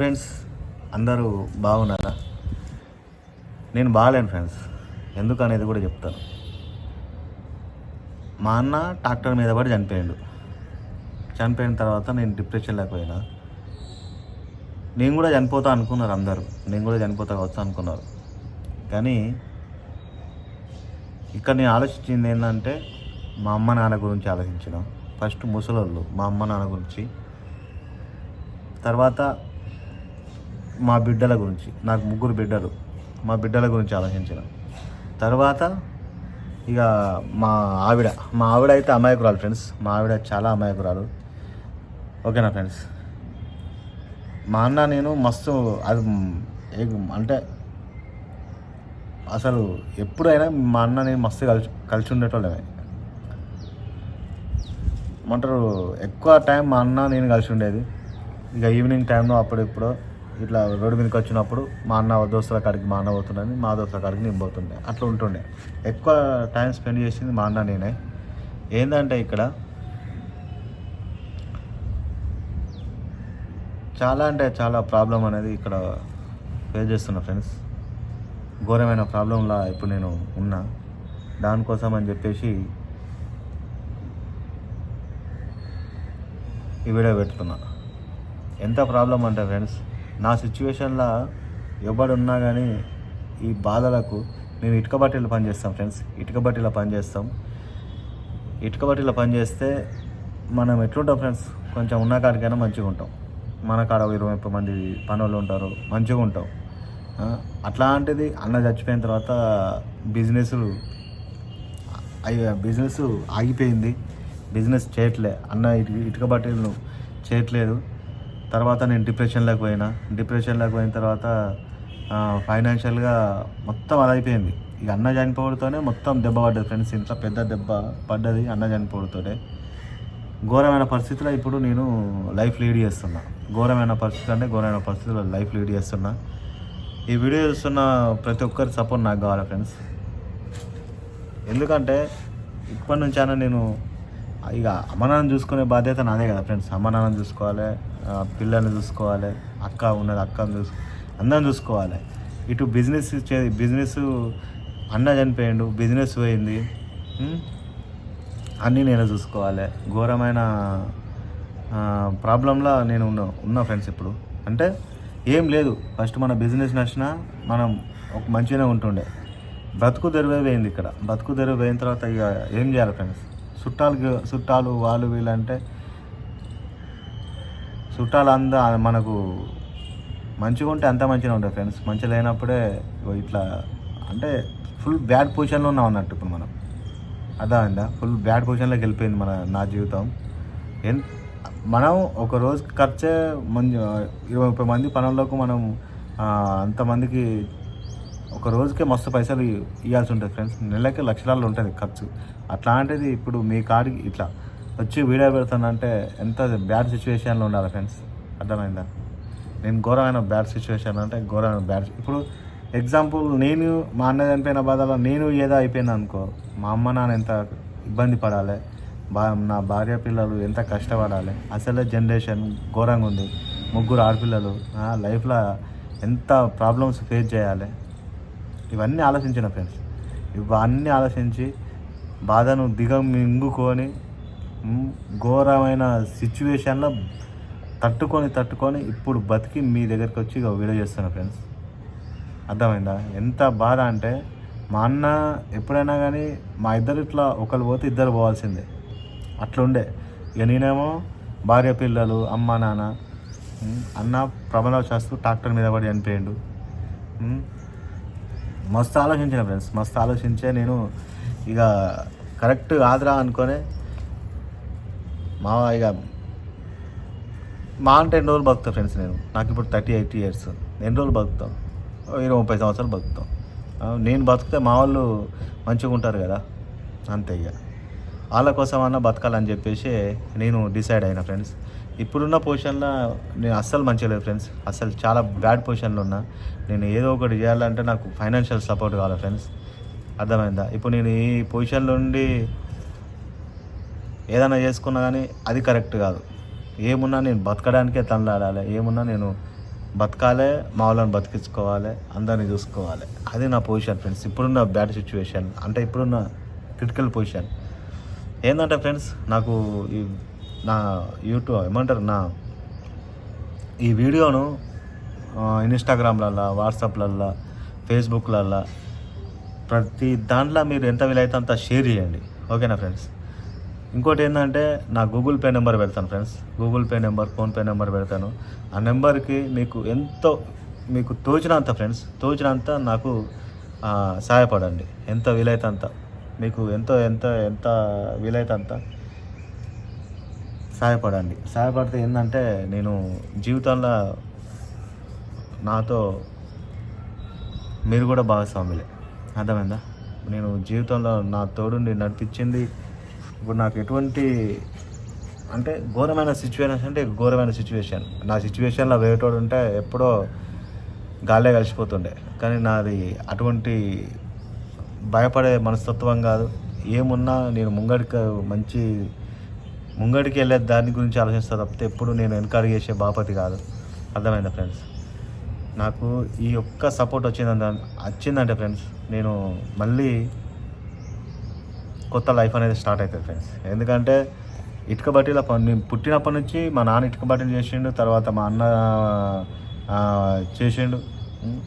Friends అందరూ బాగున్నారా? నేను బాగాలేను ఫ్రెండ్స్ ఎందుకు అనేది కూడా చెప్తాను. మా అన్న ట్రాక్టర్ మీద పడి చనిపోయాడు. చనిపోయిన తర్వాత నేను డిప్రెషన్ లేకపోయినా నేను కూడా చనిపోతా అనుకున్నారు అందరూ నేను కూడా చనిపోతా కావచ్చు అనుకున్నారు. కానీ ఇక్కడ నేను ఆలోచించింది ఏంటంటే మా అమ్మ నాన్న గురించి ఆలోచించిన. ఫస్ట్ ముసలోళ్ళు మా అమ్మ నాన్న గురించి. తర్వాత మా బిడ్డల గురించి నాకు ముగ్గురు బిడ్డలు మా బిడ్డల గురించి ఆలోచించిన. తర్వాత ఇక మా ఆవిడ మా ఆవిడ అయితే అమాయకురాలు ఫ్రెండ్స్ మా ఆవిడ చాలా అమాయకురాలు. ఓకేనా ఫ్రెండ్స్ మా అన్న నేను మస్తు అది అంటే అసలు ఎప్పుడైనా మా అన్న నేను మస్తు కలిసి కలిసి ఉండేటోళ్ళమే. ఏమంటారు ఎక్కువ టైం మా అన్న నేను కలిసి ఉండేది. ఇక ఈవినింగ్ టైంలో అప్పుడెప్పుడో ఇట్లా రోడ్డు మీదకి వచ్చినప్పుడు మా అన్న దోస్తుల కాడికి మా అన్న పోతుండని మా దోస్తుల కాడికి నేను పోతుండే. అట్లా ఉంటుండే. ఎక్కువ టైం స్పెండ్ చేసింది మా అన్న నేనే. ఏంటంటే ఇక్కడ చాలా అంటే చాలా ప్రాబ్లం అనేది ఇక్కడ ఫేస్ చేస్తున్నా ఫ్రెండ్స్. ఘోరమైన ప్రాబ్లంలా ఇప్పుడు నేను ఉన్నా. దానికోసం అని చెప్పేసి ఈ వీడియో పెడుతున్నా ఎంత ప్రాబ్లం అంటే ఫ్రెండ్స్ నా సిచ్యువేషన్లో ఎవడు ఉన్నా కానీ ఈ బాధలకు మేము ఇటుక బట్టీలు పనిచేస్తాం ఫ్రెండ్స్. ఇటుక బట్టీలో పనిచేస్తాం ఇటుక బట్టీలో పనిచేస్తే మనం ఎట్లుంటాం ఫ్రెండ్స్? కొంచెం ఉన్న కాడికైనా మంచిగా ఉంటాం. మన కాడ ఇరవై ముప్పై మంది పనులు ఉంటారు మంచిగా ఉంటాం. అట్లాంటిది అన్న చచ్చిపోయిన తర్వాత బిజినెస్లు బిజినెస్ ఆగిపోయింది. బిజినెస్ చేయట్లే. అన్న ఇటు ఇటుక బట్టీలను చేయట్లేదు. తర్వాత నేను డిప్రెషన్లోకి పోయినా. డిప్రెషన్లోకి పోయిన తర్వాత ఫైనాన్షియల్గా మొత్తం అది అయిపోయింది ఇక అన్న చనిపోవడంతోనే మొత్తం దెబ్బ పడ్డది ఫ్రెండ్స్. ఇంత పెద్ద దెబ్బ పడ్డది అన్న చనిపోవడంతోనే. ఘోరమైన పరిస్థితిలో ఇప్పుడు నేను లైఫ్ లీడ్ చేస్తున్నా. ఘోరమైన పరిస్థితి అంటే ఘోరమైన పరిస్థితిలో లైఫ్ లీడ్ చేస్తున్నా. ఈ వీడియో చూస్తున్న ప్రతి ఒక్కరి సపోర్ట్ నాకు కావాలి ఫ్రెండ్స్. ఎందుకంటే ఇప్పటి నుంచైనా నేను ఇక అమ్మనాన్న చూసుకునే బాధ్యత నాదే కదా ఫ్రెండ్స్ అమ్మనాన్న చూసుకోవాలి పిల్లల్ని చూసుకోవాలి అక్క ఉన్నది అక్కని చూసు అందరం చూసుకోవాలి. ఇటు బిజినెస్ చే బిజినెస్ అన్న చనిపోయిండు బిజినెస్ పోయింది అన్నీ నేను చూసుకోవాలి. ఘోరమైన ప్రాబ్లంలో నేను ఉన్నా ఉన్నా ఫ్రెండ్స్ ఇప్పుడు. అంటే ఏం లేదు ఫస్ట్ మన బిజినెస్ నచ్చినా మనం ఒక మంచిగానే ఉంటుండే. బ్రతుకు తెరువే పోయింది ఇక్కడ. బ్రతుకు తెరువు పోయిన తర్వాత ఇక ఏం చేయాలి ఫ్రెండ్స్ చుట్టాలు చుట్టాలు వాళ్ళు వీళ్ళంటే చుట్టాలు అంద మనకు మంచిగా ఉంటే అంత మంచిగా ఉంటుంది ఫ్రెండ్స్. మంచి లేనప్పుడే ఇట్లా అంటే ఫుల్ బ్యాడ్ పొజిషన్లో ఉన్నాం అన్నట్టు ఇప్పుడు మనం. అర్థమైందా ఫుల్ బ్యాడ్ పొజిషన్లోకి వెళ్ళిపోయింది మన నా జీవితం. ఎన్ మనం ఒక రోజు ఖర్చే మంచి ఇరవై ముప్పై మంది పనులకు మనం అంతమందికి ఒక రోజుకే మస్తు పైసలు ఇవ్వాల్సి ఉంటుంది ఫ్రెండ్స్. నెలకి లక్షలాల్లో ఉంటుంది ఖర్చు. అట్లాంటిది ఇప్పుడు మీ కాడికి ఇట్లా వచ్చి వీడియో పెడతానంటే ఎంత బ్యాడ్ సిచ్యువేషన్లో ఉండాలి ఫ్రెండ్స్. అర్థమైందా? నేను ఘోరమైన బ్యాడ్ సిచ్యువేషన్ అంటే ఘోరమైన బ్యాడ్ ఇప్పుడు ఎగ్జాంపుల్ నేను మా అన్న చనిపోయిన బాధలో నేను ఏదో అయిపోయినా అనుకో మా అమ్మ నాన్న ఎంత ఇబ్బంది పడాలి బా నా భార్య పిల్లలు ఎంత కష్టపడాలి అసలే జనరేషన్ ఘోరంగా ఉంది. ముగ్గురు ఆడపిల్లలు లైఫ్లో ఎంత ప్రాబ్లమ్స్ ఫేస్ చేయాలి. ఇవన్నీ ఆలోచించిన ఫ్రెండ్స్. ఇవన్నీ ఆలోచించి బాధను దిగమింగుకొని ఘోరమైన సిచ్యువేషన్లో తట్టుకొని తట్టుకొని ఇప్పుడు బతికి మీ దగ్గరికి వచ్చి ఇక వీడియో చేస్తున్నా ఫ్రెండ్స్. అర్థమైందా? ఎంత బాధ అంటే మా అన్న ఎప్పుడైనా కానీ మా ఇద్దరు ఇట్లా ఒకరు పోతే ఇద్దరు పోవాల్సిందే. అట్లుండే. ఇక నేనేమో భార్య పిల్లలు అమ్మ నాన్న అన్న అన్న ప్రబలవశాస్తు ట్రాక్టర్ మీద పడి చనిపోయిండు. మస్తు ఆలోచించిన ఫ్రెండ్స్ మస్తు ఆలోచించే నేను ఇక కరెక్ట్ కాదురా అనుకొని మా ఇక మా అంటే ఎన్ని రోజులు బతుకుతా ఫ్రెండ్స్ నేను? నాకు ఇప్పుడు థర్టీ ఎయిట్ ఇయర్స్. ఎన్ని రోజులు బతుకుతాం? ఇరవై ముప్పై సంవత్సరాలు బతుకుతాం. నేను బతికితే మా వాళ్ళు మంచిగా ఉంటారు కదా? అంతే ఇక. వాళ్ళ కోసం అన్న బతకాలని చెప్పేసి నేను డిసైడ్ అయినా ఫ్రెండ్స్. ఇప్పుడున్న పొజిషన్లో నేను అస్సలు మంచిగా లేదు ఫ్రెండ్స్ అస్సలు చాలా బ్యాడ్ పొజిషన్లో ఉన్నా. నేను ఏదో ఒకటి చేయాలంటే నాకు ఫైనాన్షియల్ సపోర్ట్ కావాలి ఫ్రెండ్స్ అర్థమైందా? ఇప్పుడు నేను ఈ పొజిషన్లో ఉండి ఏదైనా చేసుకున్నా కానీ అది కరెక్ట్ కాదు. ఏమున్నా నేను బతకడానికే తనలాడాలి ఏమున్నా నేను బతకాలి మా వాళ్ళని బతికించుకోవాలి అందరిని చూసుకోవాలి. అది నా పొజిషన్ ఫ్రెండ్స్ ఇప్పుడున్న బ్యాడ్ సిచ్యువేషన్ అంటే ఇప్పుడున్న క్రిటికల్ పొజిషన్ ఏంటంటే ఫ్రెండ్స్ నాకు ఈ నా యూట్యూబ్ ఏమంటారు నా ఈ వీడియోను ఇన్స్టాగ్రామ్లల్లో వాట్సాప్లల్లో ఫేస్బుక్లల్లో ప్రతి దాంట్లో మీరు ఎంత వీలైతే అంత షేర్ చేయండి. ఓకేనా ఫ్రెండ్స్? ఇంకోటి ఏంటంటే నా గూగుల్ పే నెంబర్ పెడతాను friends. Google Pay number PhonePe number పెడతాను. ఆ నెంబర్కి మీకు ఎంతో మీకు తోచినంత ఫ్రెండ్స్ తోచినంత నాకు సహాయపడండి. ఎంత వీలైతే అంత. మీకు ఎంతో ఎంత ఎంత వీలైతే అంత సహాయపడండి సహాయపడితే ఏంటంటే నేను జీవితంలో నాతో మీరు కూడా భాగస్వాములే. అర్థమైందా? నేను జీవితంలో నా తోడుండి నడిపించింది. ఇప్పుడు నాకు ఎటువంటి అంటే ఘోరమైన సిచ్యువేషన్ అంటే ఘోరమైన సిచ్యువేషన్ నా సిచ్యువేషన్లో వేరేటోడు ఉంటే ఎప్పుడో గాలే కలిసిపోతుండే. కానీ నాది అటువంటి భయపడే మనస్తత్వం కాదు. ఏమున్నా నేను ముంగడికి మంచి ముంగడికి వెళ్ళే దాని గురించి ఆలోచిస్తా తప్పితే ఎప్పుడు నేను వెనకాడి చేసే బాపతి కాదు. అర్థమైందా ఫ్రెండ్స్? నాకు ఈ ఒక్క సపోర్ట్ వచ్చిందంటే వచ్చిందంటే ఫ్రెండ్స్ నేను మళ్ళీ కొత్త లైఫ్ అనేది స్టార్ట్ అవుతుంది ఫ్రెండ్స్. ఎందుకంటే ఇటుక బట్టీల నేను పుట్టినప్పటి నుంచి మా నాన్న ఇటుక బట్టీలు చేసిండు తర్వాత మా అన్న చేసిండు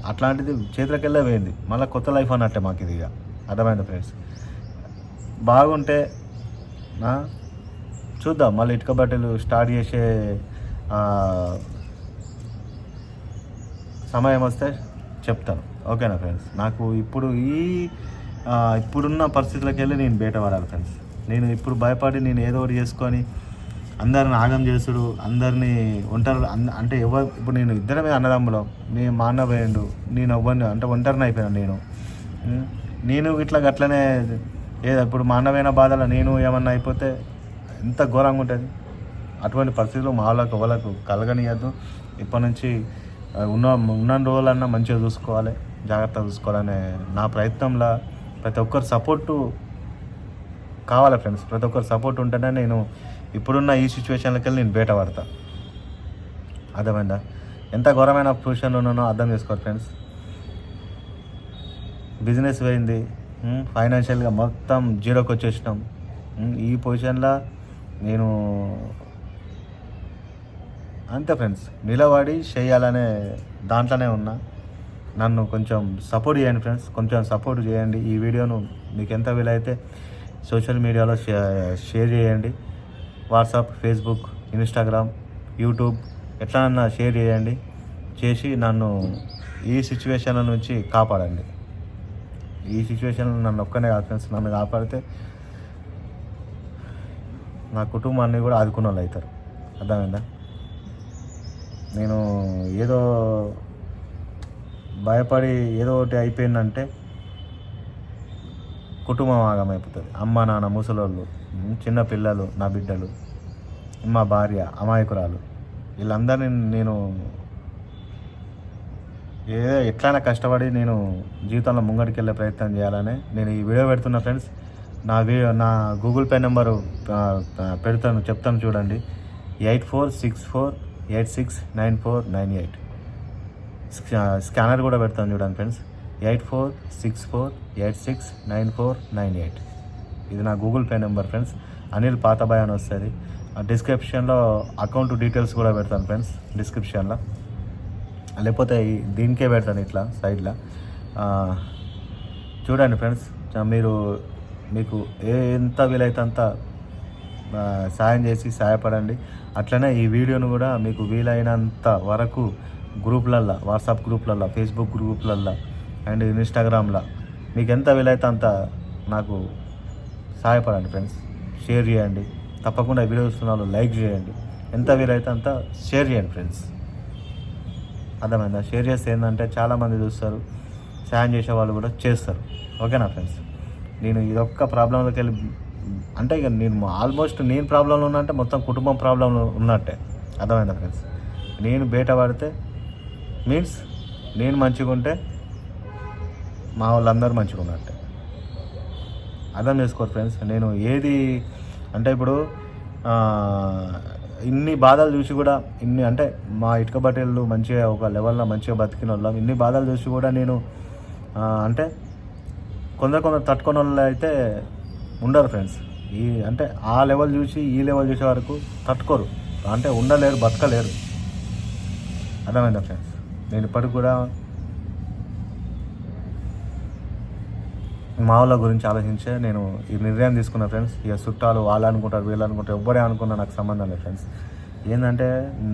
అట్లాంటిది చేతులకెళ్ళే పోయింది మళ్ళీ కొత్త లైఫ్ అన్నట్టే మాకు ఇది ఇక. అర్థమైంది ఫ్రెండ్స్? బాగుంటే చూద్దాం. మళ్ళీ ఇటుక బట్టలు స్టార్ట్ చేసే సమయం వస్తే చెప్తాను. ఓకేనా ఫ్రెండ్స్ నాకు ఇప్పుడు ఈ ఇప్పుడున్న పరిస్థితులకు వెళ్ళి నేను బయటపడాలి ఫ్రెండ్స్ నేను ఇప్పుడు భయపడి నేను ఏదో ఒకటి చేసుకొని అందరిని ఆగం చేసుడు అందరినీ ఒంటరి అంటే ఎవరు ఇప్పుడు నేను ఇద్దరమే అన్నదమ్ములం. నేను మా అన్న పోయిండు నేను ఎవ్వరిని అంటే ఒంటరిని అయిపోయాను నేను. నేను ఇట్లా గట్లనే ఏదో ఇప్పుడు మా అన్న పోయిన బాధలో నేను ఏమన్నా అయిపోతే ఎంత ఘోరంగా ఉంటుంది? అటువంటి పరిస్థితులు మా వాళ్ళకు కలగనియద్దు. ఇప్పటి నుంచి ఉన్న ఉన్న రోజులన్నా మంచిగా చూసుకోవాలి జాగ్రత్తగా చూసుకోవాలనే నా ప్రయత్నంలో ప్రతి ఒక్కరు సపోర్టు కావాలి ఫ్రెండ్స్. ప్రతి ఒక్కరు సపోర్ట్ ఉంటేనే నేను ఇప్పుడున్న ఈ సిచ్యువేషన్లకి వెళ్ళి నేను బయట పడతా. అర్థమైందా? ఎంత ఘోరమైన పొజిషన్లో ఉన్నానో అర్థం చేసుకోవాలి ఫ్రెండ్స్. బిజినెస్ పోయింది ఫైనాన్షియల్గా మొత్తం జీరోకి వచ్చేసినాం ఈ పొజిషన్లో నేను అంతే ఫ్రెండ్స్ నిలబడి చేయాలనే దాంట్లోనే ఉన్నా. నన్ను కొంచెం సపోర్ట్ చేయండి ఫ్రెండ్స్ కొంచెం సపోర్ట్ చేయండి ఈ వీడియోను మీకు ఎంత వీలైతే సోషల్ మీడియాలో షేర్ చేయండి. వాట్సాప్ ఫేస్బుక్ ఇన్స్టాగ్రామ్ యూట్యూబ్ ఎట్లనన్నా షేర్ చేయండి. చేసి నన్ను ఈ సిచ్యువేషన్ల నుంచి కాపాడండి. ఈ సిచ్యువేషన్లో నన్ను ఒక్కనే కాదు ఫ్రెండ్స్ నన్ను కాపాడితే నా కుటుంబాన్ని కూడా ఆదుకున్న వాళ్ళు అవుతారు. అర్థమైందా? నేను ఏదో భయపడి ఏదో ఒకటి అయిపోయిందంటే కుటుంబం ఆగమైపోతుంది అమ్మ నాన్న ముసలోళ్ళు చిన్న పిల్లలు నా బిడ్డలు మా భార్య అమాయకురాలు వీళ్ళందరినీ నేను ఏదో ఎట్లయినా కష్టపడి నేను జీవితంలో ముంగడికి వెళ్ళే ప్రయత్నం చేయాలని నేను ఈ వీడియో పెడుతున్న ఫ్రెండ్స్ నా వీడియో నా గూగుల్ పే నెంబరు పెడతాను చెప్తాను చూడండి. Eight four six four eight six nine four nine eight. Scanner కూడా పెడతాను చూడండి friends. Eight four six four eight six nine four nine eight. ఇది నా Google Pay number friends. Anil పాతబాయ్ అని వస్తుంది. డిస్క్రిప్షన్లో అకౌంట్ డీటెయిల్స్ కూడా పెడతాను ఫ్రెండ్స్ డిస్క్రిప్షన్లో. లేకపోతే దీనికే పెడతాను ఇట్లా సైడ్లో. చూడండి ఫ్రెండ్స్ మీరు మీకు ఏ ఎంత వీలైతే అంత సాయం చేసి సహాయపడండి. అట్లనే ఈ వీడియోను కూడా మీకు వీలైనంత వరకు గ్రూప్లల్లో వాట్సాప్ గ్రూప్లల్లో ఫేస్బుక్ గ్రూప్లల్లో అండ్ ఇన్స్టాగ్రామ్లో మీకు ఎంత వీలైతే అంత నాకు సహాయపడండి ఫ్రెండ్స్. షేర్ చేయండి. తప్పకుండా వీడియో చూస్తున్న వాళ్ళు లైక్ చేయండి. ఎంత వీలైతే అంత షేర్ చేయండి ఫ్రెండ్స్. అర్థమైందా? షేర్ చేస్తే ఏంటంటే చాలామంది చూస్తారు సాయం చేసే వాళ్ళు కూడా చేస్తారు. ఓకేనా ఫ్రెండ్స్? నేను ఇదొక్క ప్రాబ్లంలోకి వెళ్ళి అంటే ఇక నేను ఆల్మోస్ట్ నేను ప్రాబ్లంలో ఉన్నా అంటే మొత్తం కుటుంబం ప్రాబ్లంలో ఉన్నట్టే. అర్థమైందా ఫ్రెండ్స్ నేను బయట పడితే మీన్స్ నేను మంచిగా ఉంటే మా వాళ్ళందరూ మంచిగా ఉన్నట్టే. అర్థం చేసుకోరు ఫ్రెండ్స్ నేను ఏది అంటే ఇప్పుడు ఇన్ని బాధలు చూసి కూడా ఇన్ని అంటే మా ఇటుక బట్టలు మంచిగా ఒక లెవెల్లో మంచిగా బతికిన వాళ్ళం. ఇన్ని బాధలు చూసి కూడా నేను అంటే కొందరు కొందరు తట్టుకున్న వాళ్ళు అయితే ఉండరు ఫ్రెండ్స్ ఈ అంటే ఆ లెవెల్ చూసి ఈ లెవెల్ చూసే వరకు తట్టుకోరు. అంటే ఉండలేరు బతకలేరు. అర్థమైందా ఫ్రెండ్స్ నేను ఇప్పటికి కూడా మా వాళ్ళ గురించి ఆలోచించే నేను ఈ నిర్ణయం తీసుకున్న ఫ్రెండ్స్ ఇక చుట్టాలు వాళ్ళు అనుకుంటారు వీళ్ళు అనుకుంటారు ఎవ్వరే అనుకున్నా నాకు సంబంధం లేదు ఫ్రెండ్స్ ఏంటంటే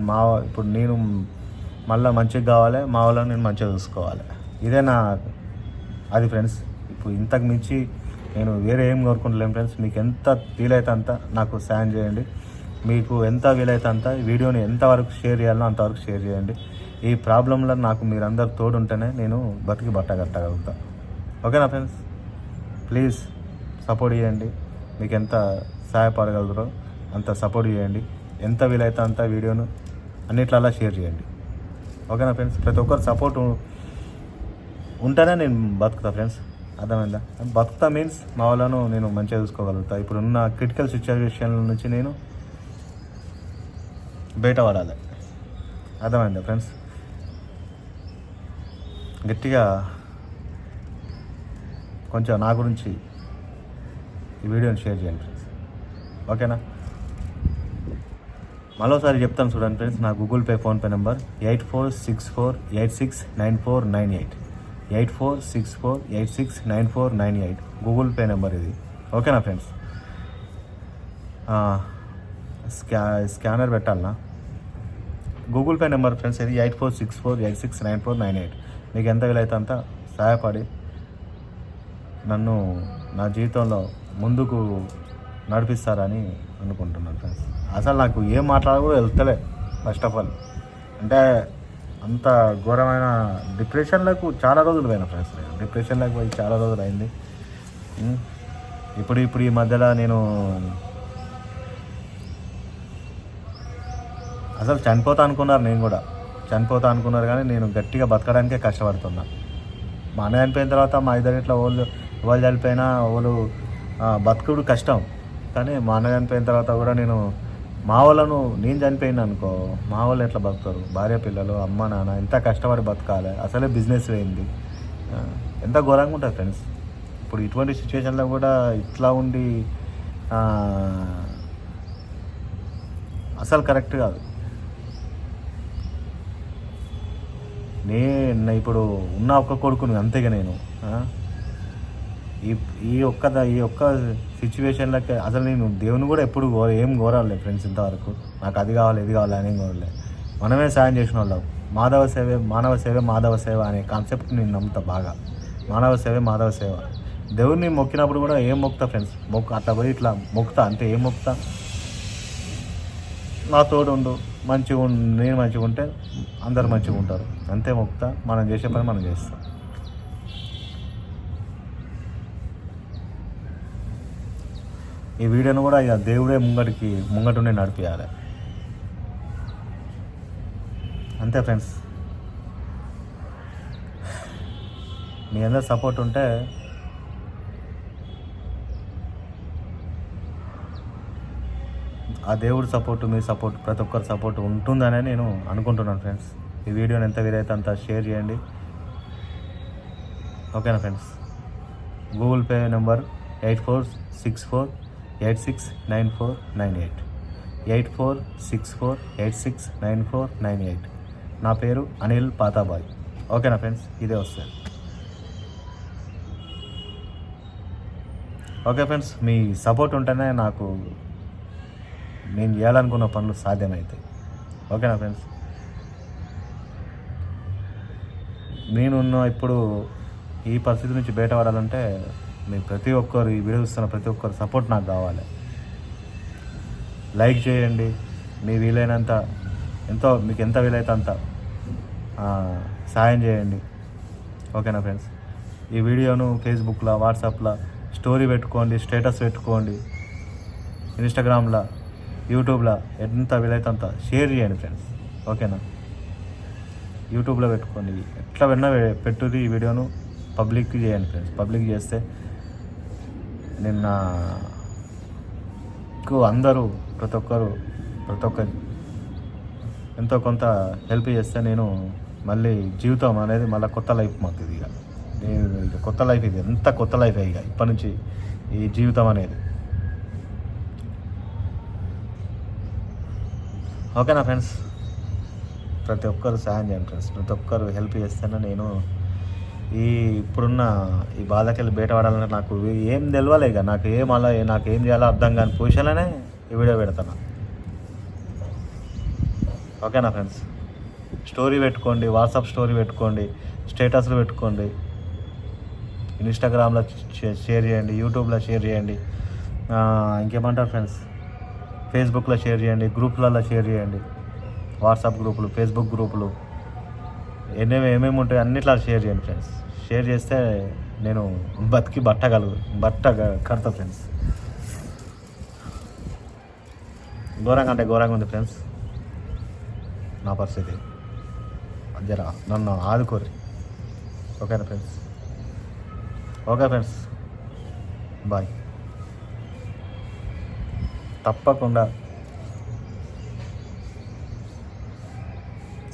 మా ఇప్పుడు నేను మళ్ళీ మంచిగా కావాలి మా వాళ్ళని నేను మంచిగా చూసుకోవాలి. ఇదే నా అది ఫ్రెండ్స్ మీకు ఇంతకు మించి నేను వేరే ఏం కోరుకుంటలేం ఫ్రెండ్స్. మీకు ఎంత వీలైతే అంత నాకు సాయం చేయండి. మీకు ఎంత వీలైతే అంత ఈ వీడియోని ఎంతవరకు షేర్ చేయాలో అంతవరకు షేర్ చేయండి. ఈ ప్రాబ్లంలో నాకు మీరందరు తోడుంటేనే నేను బతికి బట్టగట్టగలుగుతా ఓకేనా ఫ్రెండ్స్ ప్లీజ్ సపోర్ట్ చేయండి. మీకు ఎంత సహాయపడగలరో అంత సపోర్ట్ చేయండి. ఎంత వీలైతే అంత వీడియోను అన్నిట్లలా షేర్ చేయండి. ఓకేనా ఫ్రెండ్స్ ప్రతి ఒక్కరు సపోర్ట్ ఉంటేనే నేను బతుకుతా ఫ్రెండ్స్ అర్థమైందా? బతుకుతా మీన్స్ మా వాళ్ళను నేను మంచిగా చూసుకోగలుగుతా. ఇప్పుడున్న క్రిటికల్ సిచ్యువేషన్ నుంచి నేను బయటపడాలి. అర్థమైందా ఫ్రెండ్స్ గట్టిగా కొంచెం నా గురించి ఈ వీడియోని షేర్ చేయండి ఫ్రెండ్స్ ఓకేనా? మరోసారి చెప్తాను చూడండి ఫ్రెండ్స్ నా Google Pay PhonePe number eight four six four eight six nine four nine eight eight four six four eight six nine four nine eight Google Pay number ఇది. ఓకేనా ఫ్రెండ్స్ స్కా scanner పెట్టాలనా? Google pay number friends ఇది eight four six four eight six nine four nine eight మీకు ఎంత వీలైతే అంత సహాయపడి నన్ను నా జీవితంలో ముందుకు నడిపిస్తారని అనుకుంటున్నాను ఫ్రెండ్స్ అసలు నాకు ఏం మాట్లాడకూడదు వెళ్తలే ఫస్ట్ ఆఫ్ ఆల్ అంటే అంత ఘోరమైన డిప్రెషన్లకు చాలా రోజులు పోయిన ఫ్రెండ్స్ నేను. డిప్రెషన్లకు పోయి చాలా రోజులు అయింది. ఇప్పుడు ఇప్పుడు ఈ మధ్యలో నేను అసలు చనిపోతా అనుకున్నారు నేను కూడా. చనిపోతా అనుకున్నారు కానీ నేను గట్టిగా బతకడానికే కష్టపడుతున్నా. మా అన్న చనిపోయిన తర్వాత మా ఇద్దరు ఇట్లా వాళ్ళు వాళ్ళు చనిపోయినా వాళ్ళు బతుకుడు కష్టం. కానీ మా అన్న చనిపోయిన తర్వాత కూడా నేను మా వాళ్ళను నేను చనిపోయిన అనుకో మా వాళ్ళు ఎట్లా బతుకుతారు? భార్య పిల్లలు అమ్మ నాన్న ఎంత కష్టపడి బతకాలి? అసలే బిజినెస్ పోయింది ఎంత ఘోరంగా ఉంటుంది ఫ్రెండ్స్ ఇప్పుడు ఇటువంటి సిచ్యువేషన్లో కూడా ఇట్లా ఉండి అసలు కరెక్ట్ కాదు. నేను ఇప్పుడు ఉన్న ఒక్క కొడుకుని అంతేగా నేను ఈ ఈ ఒక్క ఈ ఒక్క సిచ్యువేషన్లకి అసలు నేను దేవుని కూడా ఎప్పుడు కోర ఏం కోరాలి ఫ్రెండ్స్ ఇంతవరకు. నాకు అది కావాలి ఇది కావాలి అని ఏం కోరలే మనమే సాయం చేసిన వాళ్ళం. మాధవ సేవే మానవ సేవే మాధవ సేవ అనే కాన్సెప్ట్ నేను నమ్ముతా బాగా. మానవ సేవే మాధవ సేవ. దేవుడిని మొక్కినప్పుడు కూడా ఏం మొక్కుతా ఫ్రెండ్స్ మొక్కు అట్లా పోయి ఇట్లా మొక్కుతా అంటే ఏం మొక్కుతా నా తోడు ఉండు మంచిగా నేను మంచిగా ఉంటే అందరు మంచిగా ఉంటారు. అంతే మొక్కుతా మనం చేసే పని మనం చేస్తాం. ఈ వీడియోను కూడా ఇక దేవుడే ముంగటికి ముంగటుండే నడిపించాలి అంతే ఫ్రెండ్స్. మీ అందరు సపోర్ట్ ఉంటే ఆ దేవుడి సపోర్ట్ మీ సపోర్ట్ ప్రతి ఒక్కరి సపోర్ట్ ఉంటుందనే నేను అనుకుంటున్నాను ఫ్రెండ్స్. ఈ వీడియోని ఎంత వీలైతే అంత షేర్ చేయండి. ఓకేనా friends? Google Pay number eight four six four eight six nine four nine eight. Eight four six four eight six nine four nine eight. నా పేరు అనిల్ పాతాబాయ్. ఓకేనా ఫ్రెండ్స్ ఇదే వస్తుంది ఓకే ఫ్రెండ్స్ మీ సపోర్ట్ ఉంటేనే నాకు నేను చేయాలనుకున్న పనులు సాధ్యమవుతాయి ఓకేనా ఫ్రెండ్స్. నేనున్న ఇప్పుడు ఈ పరిస్థితి నుంచి బయటపడాలంటే మీ ప్రతి ఒక్కరు ఈ వీడియో చూస్తున్న ప్రతి ఒక్కరు సపోర్ట్ నాకు కావాలి. లైక్ చేయండి. మీ వీలైనంత ఎంతో మీకు ఎంత వీలైతే అంత సాయం చేయండి. ఓకేనా ఫ్రెండ్స్ ఈ వీడియోను ఫేస్బుక్లో వాట్సాప్లో స్టోరీ పెట్టుకోండి స్టేటస్ పెట్టుకోండి. ఇన్స్టాగ్రామ్లో యూట్యూబ్లో ఎంత వీలైతే అంత షేర్ చేయండి ఫ్రెండ్స్ ఓకేనా యూట్యూబ్లో పెట్టుకోండి. ఎట్లా విన్నా పెట్టుది ఈ వీడియోను. పబ్లిక్ చేయండి ఫ్రెండ్స్ పబ్లిక్ చేస్తే నిన్న అందరూ ప్రతి ఒక్కరు ప్రతి ఒక్క ఎంతో కొంత హెల్ప్ చేస్తే నేను మళ్ళీ జీవితం అనేది మళ్ళీ కొత్త లైఫ్ మాకు ఇది ఇక. నేను కొత్త లైఫ్ ఇది ఎంత కొత్త లైఫ్ ఇక. ఇప్పటి నుంచి ఈ జీవితం అనేది. ఓకేనా ఫ్రెండ్స్ ప్రతి ఒక్కరు సాయం చేయండి ఫ్రెండ్స్ ప్రతి ఒక్కరు హెల్ప్ చేస్తేనే నేను ఈ ఇప్పుడున్న ఈ బాధకెళ్ళి బయటపడాలంటే నాకు ఏం తెలియాలి ఇక. నాకు ఏం అలా నాకు ఏం చేయాలో అర్థం కాని పొజిషన్లోనే ఈ వీడియో పెడతాను. ఓకేనా ఫ్రెండ్స్? స్టోరీ పెట్టుకోండి వాట్సాప్ స్టోరీ పెట్టుకోండి స్టేటస్లు పెట్టుకోండి. ఇన్స్టాగ్రామ్లో షేర్ చేయండి యూట్యూబ్లో షేర్ చేయండి. ఇంకేమంటారు ఫ్రెండ్స్? ఫేస్బుక్లో షేర్ చేయండి గ్రూప్లలో షేర్ చేయండి. వాట్సాప్ గ్రూపులు ఫేస్బుక్ గ్రూపులు. ఎన్నేమి ఏమేమి ఉంటాయి అన్నిట్లో షేర్ చేయండి ఫ్రెండ్స్. షేర్ చేస్తే నేను బతికి బట్టగలుగు బట్ట కడతా ఫ్రెండ్స్. ఘోరంగా అంటే ఘోరంగా ఉంది ఫ్రెండ్స్. నా పరిస్థితి. జర నన్ను ఆదుకోరి ఓకేనా ఫ్రెండ్స్? Okay friends. బాయ్. తప్పకుండా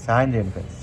సాయం చేయండి ఫ్రెండ్స్.